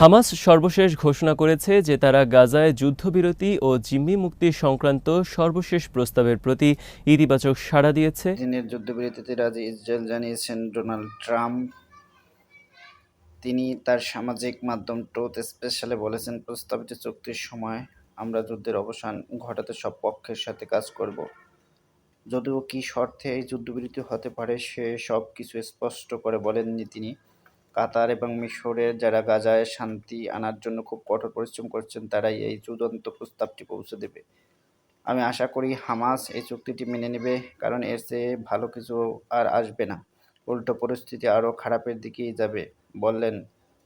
Hamas সর্বশেষ ঘোষণা করেছে যে তারা গাজায় যুদ্ধবিরতি ও জিম্মি মুক্তি সংক্রান্ত সর্বশেষ প্রস্তাবের প্রতি ইতিবাচক সাড়া দিয়েছে। যুদ্ধবিরতিতে রাজি ইসরায়েল জানিয়েছেন ডোনাল্ড ট্রাম্প। তিনি তার সামাজিক মাধ্যম ট্রুথ স্পেশালে বলেছেন, প্রস্তাবিত চুক্তির সময় আমরা যুদ্ধের অবসান ঘটাতে সব পক্ষের সাথে কাজ করব। যদিও কি শর্তে এই যুদ্ধবিরতি হতে পারে, সে সব কিছু স্পষ্ট করে বলেননি তিনি। কাতার এবং মিশরের যারা গাজায় শান্তি আনার জন্য খুব কঠোর পরিশ্রম করছেন, তারাই এই চূড়ান্ত প্রস্তাবটি পৌঁছে দেবে। আমি আশা করি হামাস এই চুক্তিটি মেনে নেবে, কারণ এর চেয়ে ভালো কিছু আর আসবে না। উল্টো পরিস্থিতি আরও খারাপের দিকেই যাবে, বললেন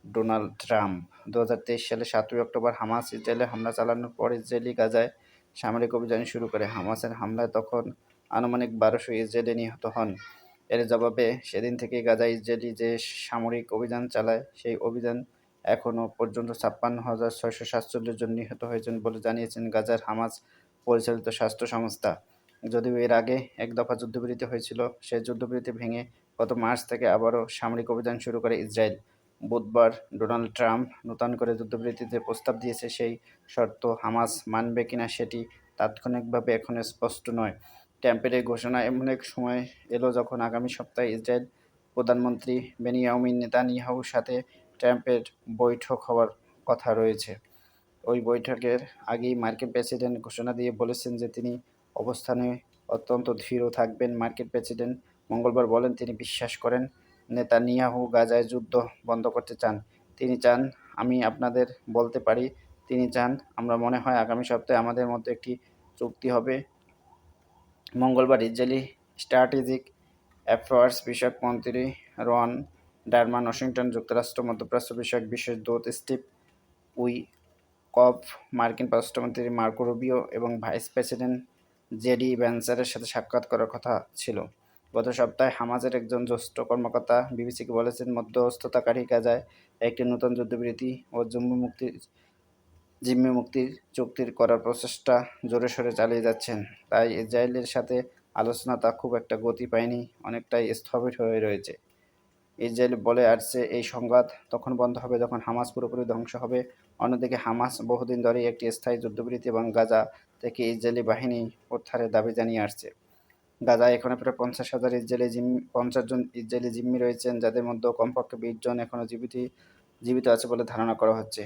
ডোনাল্ড ট্রাম্প। দু হাজার তেইশ সালে সাতই অক্টোবর হামাস ইসরায়েলে হামলা চালানোর পর ইসরায়েলি গাজায় সামরিক অভিযান শুরু করে। হামাসের হামলায় তখন আনুমানিক বারোশো ইসরায়েলি নিহত হন। এর জবাবে সেদিন থেকে গাজা ইসরায়েলি যে সামরিক অভিযান চালায়, সেই অভিযান এখনও পর্যন্ত ছাপ্পান্ন হাজার ছয়শো সাতচল্লিশ জন নিহত হয়েছেন বলে জানিয়েছেন গাজার হামাজ পরিচালিত স্বাস্থ্য সংস্থা। যদিও এর আগে এক দফা যুদ্ধবিরতি হয়েছিল, সেই যুদ্ধবিরতি ভেঙে গত মার্চ থেকে আবারও সামরিক অভিযান শুরু করে ইসরায়েল। বুধবার ডোনাল্ড ট্রাম্প নূতন করে যুদ্ধবিরতিতে প্রস্তাব দিয়েছে, সেই শর্ত হামাস মানবে কিনা সেটি তাৎক্ষণিকভাবে এখন স্পষ্ট নয়। ট্রাম্পের এই ঘোষণা এমন এক সময় এলো যখন আগামী সপ্তাহে ইসরায়েল প্রধানমন্ত্রী বেনিয়ামিন নেতানিয়াহুর সাথে ট্রাম্পের বৈঠক হওয়ার কথা রয়েছে। ওই বৈঠকের আগেই মার্কিন প্রেসিডেন্ট ঘোষণা দিয়ে বলেছেন যে তিনি অবস্থানে অত্যন্ত ধীর থাকবেন। মার্কিন প্রেসিডেন্ট মঙ্গলবার বলেন, তিনি বিশ্বাস করেন নেতানিয়াহু গাজায় যুদ্ধ বন্ধ করতে চান। তিনি চান, আমি আপনাদের বলতে পারি, তিনি চান, আমরা মনে হয় আগামী সপ্তাহে আমাদের মধ্যে একটি চুক্তি হবে। মঙ্গলবার ইসরায়েলি স্ট্র্যাটেজিক অ্যাফেয়ার্স বিষয়ক মন্ত্রী রন ডারমান ওয়াশিংটন যুক্তরাষ্ট্র মধ্যপ্রাচ্য বিষয়ক বিশেষ দূত স্টিভ উই কপ মার্কিন পররাষ্ট্রমন্ত্রী মার্কো রুবিও এবং ভাইস প্রেসিডেন্ট জেডি ভ্যান্সারের সাথে সাক্ষাৎ করার কথা ছিল। গত সপ্তাহে হামাজের একজন জ্যেষ্ঠ কর্মকর্তা বিবিসিকে বলেছেন, মধ্যস্থতাকারী গাজায় একটি নতুন যুদ্ধবিরতি ও জম্মু মুক্তির জিম্মি মুক্তির চুক্তির করার প্রচেষ্টা জোরে সোরে চালিয়ে যাচ্ছেন। তাই ইসরায়েলের সাথে আলোচনা তা খুব একটা গতি পায়নি, অনেকটাই স্থবির হয়ে রয়েছে। ইসরায়েল বলে আসছে, এই সংঘাত তখন বন্ধ হবে যখন হামাস পুরোপুরি ধ্বংস হবে। অন্যদিকে হামাস বহুদিন ধরেই একটি স্থায়ী যুদ্ধবিরতি এবং গাজা থেকে ইসরায়েলি বাহিনী প্রত্যাহারের দাবি জানিয়ে আসছে। গাজায় এখনও প্রায় পঞ্চাশ হাজার ইসরায়েলি জিম্মি পঞ্চাশ জন ইসরায়েলি জিম্মি রয়েছেন, যাদের মধ্যে কমপক্ষে বিশ জন এখনও জীবিত জীবিত আছে বলে ধারণা করা হচ্ছে।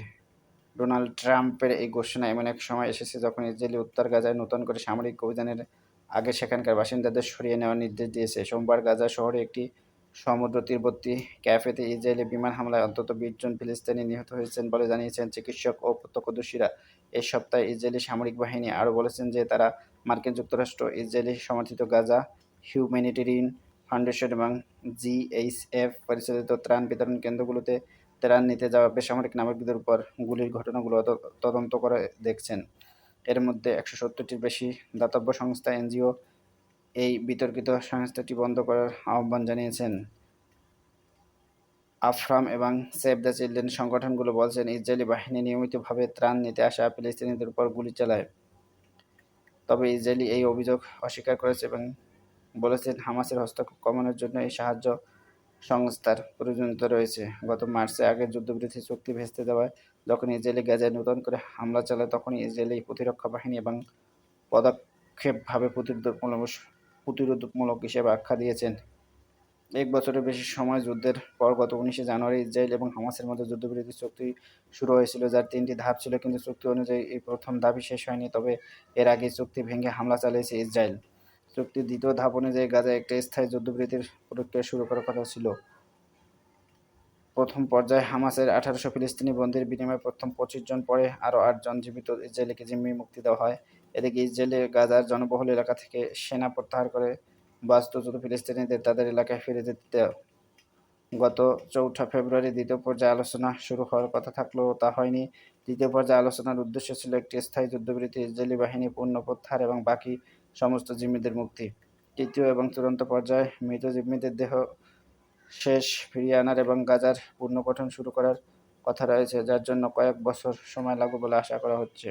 ডোনাল্ড ট্রাম্পের এই ঘোষণা এমন এক সময় এসেছে যখন ইসরায়েলি উত্তর গাজায় নতুন করে সামরিক অভিযানের আগে সেখানকার বাসিন্দাদের সরিয়ে নেওয়ার নির্দেশ দিয়েছে। সোমবার গাজা শহরে একটি সমুদ্র তীরবর্তী ক্যাফেতে ইসরায়েলি বিমান হামলায় অন্তত বিশ জন ফিলিস্তিনি নিহত হয়েছেন বলে জানিয়েছেন চিকিৎসক ও প্রত্যক্ষদর্শীরা। এই সপ্তাহে ইসরায়েলি সামরিক বাহিনী আরও বলেছেন যে তারা মার্কিন যুক্তরাষ্ট্র, ইসরায়েলি সমর্থিত গাজা হিউম্যানিটেরিয়ান ফাউন্ডেশন এবং জিএইচএফ পরিচালিত ত্রাণ বিতরণ কেন্দ্রগুলোতে নিতে যাওয়া বেসামরিক নাগরিকদের উপর গুলির ঘটনাগুলো তদন্ত করে দেখছেন। এর মধ্যে একশো সত্তরটির বেশি দাতব্য সংস্থা এনজিও এই বিতর্কিত সংস্থাটি বন্ধ করার আহ্বান জানিয়েছেন। আফরাম এবং সেভ দ্য চিলড্রেন সংগঠনগুলো বলছেন, ইসরায়েলি বাহিনী নিয়মিতভাবে ত্রাণ নিতে আসা ফিলিস্তিনিদের উপর গুলি চালায়। তবে ইসরায়েলি এই অভিযোগ অস্বীকার করেছে এবং বলেছেন, হামাসের হস্তক্ষেপ কমানোর জন্য এই সাহায্য সংস্থার প্রয়োজনীয়তা রয়েছে। গত মার্চে আগের যুদ্ধবিরতি চুক্তি ভেস্তে দেওয়ায় যখন ইসরায়েলি গাজায় নতুন করে হামলা চালায়, তখনই ইসরায়েলি প্রতিরক্ষা বাহিনী এবং পদক্ষেপভাবে প্রতিরোধমূলক প্রতিরোধমূলক হিসেবে আখ্যা দিয়েছেন। এক বছরের বেশি সময় যুদ্ধের পর গত উনিশে জানুয়ারি ইসরায়েল এবং হামাসের মধ্যে যুদ্ধবিরতি চুক্তি শুরু হয়েছিল, যার তিনটি ধাপ ছিল, কিন্তু চুক্তি অনুযায়ী এই প্রথম দাবি শেষ হয়নি, তবে এর আগে চুক্তি ভেঙে হামলা চালিয়েছে ইসরায়েল। চুক্তির দ্বিতীয় ধাপ অনুযায়ী গাজায় একটা স্থায়ী যুদ্ধবিরতির প্রক্রিয়া শুরু করার কথা ছিল। প্রথম পর্যায়ে হামাসের আঠারোশো ফিলিস্তিনি বন্দির বিনিময়ে প্রথম পঁচিশ জন পরে আরও আটজন জীবিত ইসরায়েলিকে জিম্মি মুক্তি দেওয়া হয়। এদিকে ইসরায়েলের গাজার জনবহুল এলাকা থেকে সেনা প্রত্যাহার করে বাস্তুচ্যুত ফিলিস্তিনিদের তাদের এলাকায় ফিরে যেতে গত চৌঠা ফেব্রুয়ারি দ্বিতীয় পর্যায়ে আলোচনা শুরু হওয়ার কথা থাকলেও তা হয়নি। দ্বিতীয় পর্যায়ে আলোচনার উদ্দেশ্য ছিল একটি স্থায়ী যুদ্ধবিরতি ইসরায়েলি বাহিনী পূর্ণ প্রত্যাহার এবং বাকি সমস্ত জিম্মিদের মুক্তি। তৃতীয় এবং চূড়ান্ত পর্যায়ে মৃত জিম্মিদের দেহ শেষ ফিরিয়ে আনার এবং গাজার পুনর্গঠন শুরু করার কথা রয়েছে, যার জন্য কয়েক বছর সময় লাগবে বলে আশা করা হচ্ছে।